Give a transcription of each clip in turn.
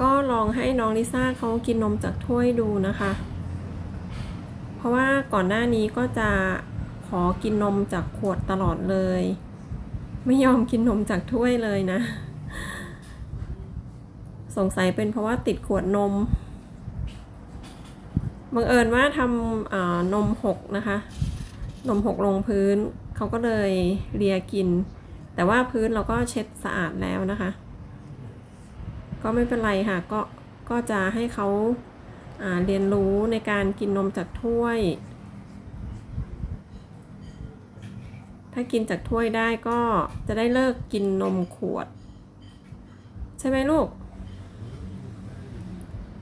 ก็ลองให้น้องลิซ่าเขากินนมจากถ้วยดูนะคะ เพราะว่าก่อนหน้านี้ก็จะขอกินนมจากขวดตลอดเลย ไม่ยอมกินนมจากถ้วยเลยนะ สงสัยเป็นเพราะว่าติดขวดนมบังเอิญว่าทำนมหกนะคะ นมหกลงพื้นเขาก็เลยเลียกิน แต่ว่าพื้นเราก็เช็ดสะอาดแล้วนะคะ ก็ไม่เป็นไรค่ะ ก็ก็จะให้เขาาเรียนรู้ในการกินนมจากถ้วย ถ้ากินจากถ้วยได้ก็จะได้เลิกกินนมขวด ใช่ไหมลูก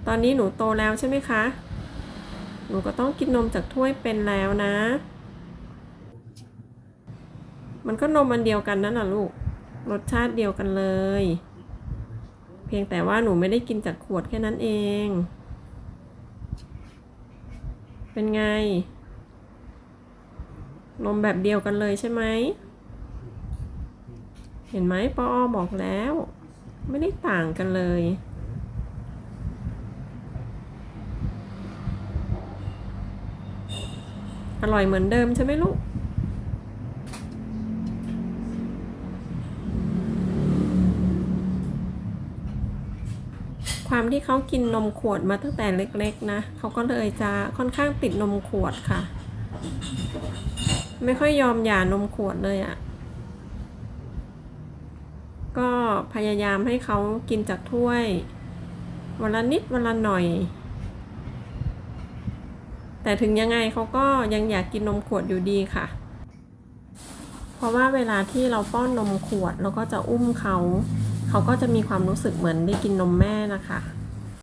ตอนนี้หนูโตแล้วใช่ไหมคะ หนูก็ต้องกินนมจากถ้วยเป็นแล้วนะ มันก็นมอันเดียวกันนั่นแหละลูก รสชาติเดียวกันเลย เพียงแต่ว่าหนูไม่ได้กินจากขวดแค่นั้นเอง เป็นไง นมแบบเดียวกันเลยใช่ไหม เห็นไหมปออบอกแล้ว ไม่ได้ต่างกันเลยอร่อยเหมือนเดิมใช่ไหมลูก ความที่เขากินนมขวดมาตั้งแต่เล็กๆนะเขาก็เลยจะค่อนข้างติดนมขวดค่ะ ไม่ค่อยยอมหย่านมขวดเลยอะ่ะ ก็พยายามให้เขากินจากถ้วย วันละนิดวันละหน่อย แต่ถึงยังไงเขาก็ยังอยากกินนมขวดอยู่ดีค่ะ เพราะว่าเวลาที่เราป้อนนมขวดเราก็จะอุ้มเขา เขาก็จะมีความรู้สึกเหมือนได้กินนมแม่นะคะ